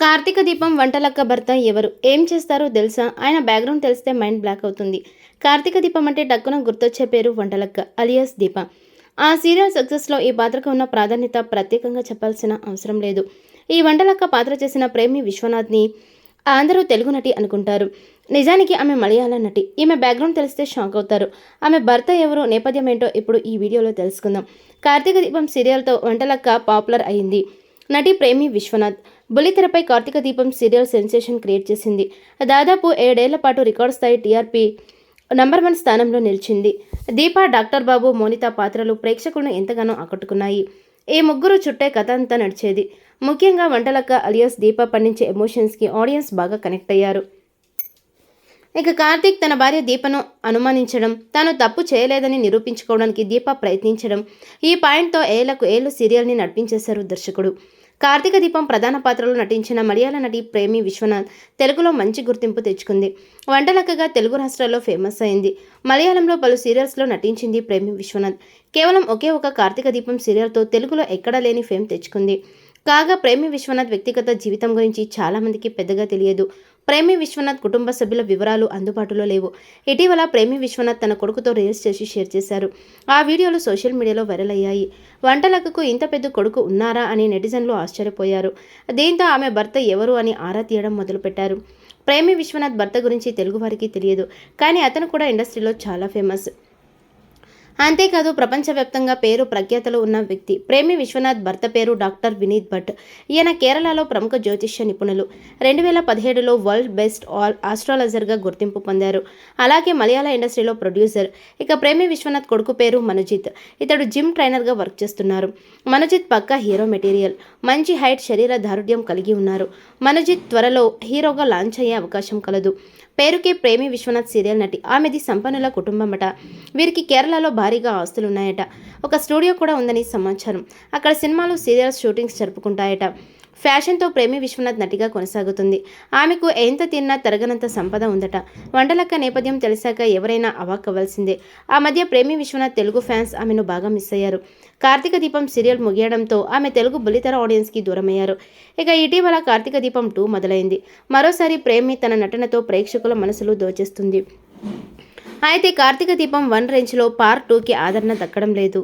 కార్తీక దీపం వంటలక్క భర్త ఎవరు? ఏం చేస్తారో తెలుసా? ఆయన బ్యాక్గ్రౌండ్ తెలిస్తే మైండ్ బ్లాక్ అవుతుంది. కార్తీక దీపం అంటే డక్కున గుర్తొచ్చే పేరు వంటలక్క అలియాస్ దీప. ఆ సీరియల్ సక్సెస్లో ఈ పాత్రకు ఉన్న ప్రాధాన్యత ప్రత్యేకంగా చెప్పాల్సిన అవసరం లేదు. ఈ వంటలక్క పాత్ర చేసిన ప్రేమి విశ్వనాథ్ని అందరూ తెలుగు నటి అనుకుంటారు. నిజానికి ఆమె మలయాళ నటి. ఈమె బ్యాక్గ్రౌండ్ తెలిస్తే షాక్ అవుతారు. ఆమె భర్త ఎవరు? నేపథ్యం ఏంటో ఇప్పుడు ఈ వీడియోలో తెలుసుకుందాం. కార్తీక దీపం సీరియల్తో వంటలక్క పాపులర్ అయింది. నటి ప్రేమి విశ్వనాథ్. బుల్లితెరపై కార్తీక దీపం సీరియల్ సెన్సేషన్ క్రియేట్ చేసింది. దాదాపు ఏడేళ్ళ పాటు రికార్డ్ స్థాయి టీఆర్పీ నంబర్ వన్ స్థానంలో నిలిచింది. దీప డాక్టర్ బాబు మోనిత పాత్రలు ప్రేక్షకులను ఎంతగానో ఆకట్టుకున్నాయి. ఈ ముగ్గురు చుట్టే కథ అంతా నడిచేది. ముఖ్యంగా వంటలక్క అలియాస్ దీప పండించే ఎమోషన్స్కి ఆడియన్స్ బాగా కనెక్ట్ అయ్యారు. ఇక కార్తీక్ తన భార్య దీపను అనుమానించడం తాను తప్పు చేయలేదని నిరూపించుకోవడానికి దీప ప్రయత్నించడం ఈ పాయింట్తో ఏళ్ళకు ఏళ్ళు సీరియల్ని నడిపించేశారు దర్శకుడు. కార్తీక దీపం ప్రధాన పాత్రలో నటించిన మలయాళ నటి ప్రేమి విశ్వనాథ్ తెలుగులో మంచి గుర్తింపు తెచ్చుకుంది. వంటలక్కగా తెలుగు రాష్ట్రాల్లో ఫేమస్ అయింది. మలయాళంలో పలు సీరియల్స్లో నటించింది ప్రేమి విశ్వనాథ్. కేవలం ఒకే ఒక కార్తీక దీపం సీరియల్తో తెలుగులో ఎక్కడా లేని ఫేమ్ తెచ్చుకుంది. కాగా ప్రేమి విశ్వనాథ్ వ్యక్తిగత జీవితం గురించి చాలామందికి పెద్దగా తెలియదు. ప్రేమి విశ్వనాథ్ కుటుంబ సభ్యుల వివరాలు అందుబాటులో లేవు. ఇటీవల ప్రేమి విశ్వనాథ్ తన కొడుకుతో రీల్స్ చేసి షేర్ చేశారు. ఆ వీడియోలు సోషల్ మీడియాలో వైరల్ అయ్యాయి. వంటలకు ఇంత పెద్ద కొడుకు ఉన్నారా అని నెటిజన్లు ఆశ్చర్యపోయారు. దీంతో ఆమె భర్త ఎవరు అని ఆరా తీయడం మొదలుపెట్టారు. ప్రేమి విశ్వనాథ్ భర్త గురించి తెలుగువారికి తెలియదు కానీ అతను కూడా ఇండస్ట్రీలో చాలా ఫేమస్. అంతేకాదు ప్రపంచవ్యాప్తంగా పేరు ప్రఖ్యాతలు ఉన్న వ్యక్తి. ప్రేమి విశ్వనాథ్ భర్త పేరు డాక్టర్ వినీత్ భట్. ఈయన కేరళలో ప్రముఖ జ్యోతిష్య నిపుణులు. రెండు వేల పదిహేడులో వరల్డ్ బెస్ట్ ఆల్ ఆస్ట్రాలజర్గా గుర్తింపు పొందారు. అలాగే మలయాళ ఇండస్ట్రీలో ప్రొడ్యూసర్. ఇక ప్రేమి విశ్వనాథ్ కొడుకు పేరు మనుజిత్. ఇతడు జిమ్ ట్రైనర్గా వర్క్ చేస్తున్నారు. మనుజిత్ పక్కా హీరో మెటీరియల్. మంచి హైట్ శరీర దారుఢ్యం కలిగి ఉన్నారు. మనుజిత్ త్వరలో హీరోగా లాంచ్ అయ్యే అవకాశం కలదు. పేరుకే ప్రేమి విశ్వనాథ్ సీరియల్ నటి. ఆమెది సంపన్నుల కుటుంబమట. వీరికి కేరళలో భారీగా ఆస్తులున్నాయట. ఒక స్టూడియో కూడా ఉందని సమాచారం. అక్కడ సినిమాలు సీరియల్స్ షూటింగ్స్ జరుపుకుంటాయట. ఫ్యాషన్తో ప్రేమి విశ్వనాథ్ నటిగా కొనసాగుతుంది. ఆమెకు ఎంత తిన్నా తరగనంత సంపద ఉందట. వంటలక్క నేపథ్యం తెలిసాక ఎవరైనా అవాక్కవలసిందే ఆ మధ్య ప్రేమి విశ్వనాథ్ తెలుగు ఫ్యాన్స్ ఆమెను బాగా మిస్ అయ్యారు. కార్తీక దీపం సీరియల్ ముగియడంతో ఆమె తెలుగు బుల్లితెర ఆడియన్స్కి దూరమయ్యారు. ఇక ఇటీవల కార్తీక దీపం టూ మొదలైంది. మరోసారి ప్రేమి తన నటనతో ప్రేక్షకుల మనసులు దోచేస్తుంది. అయితే కార్తీక దీపం వన్ రేంజ్లో పార్ట్ టూకి ఆదరణ దక్కడం లేదు.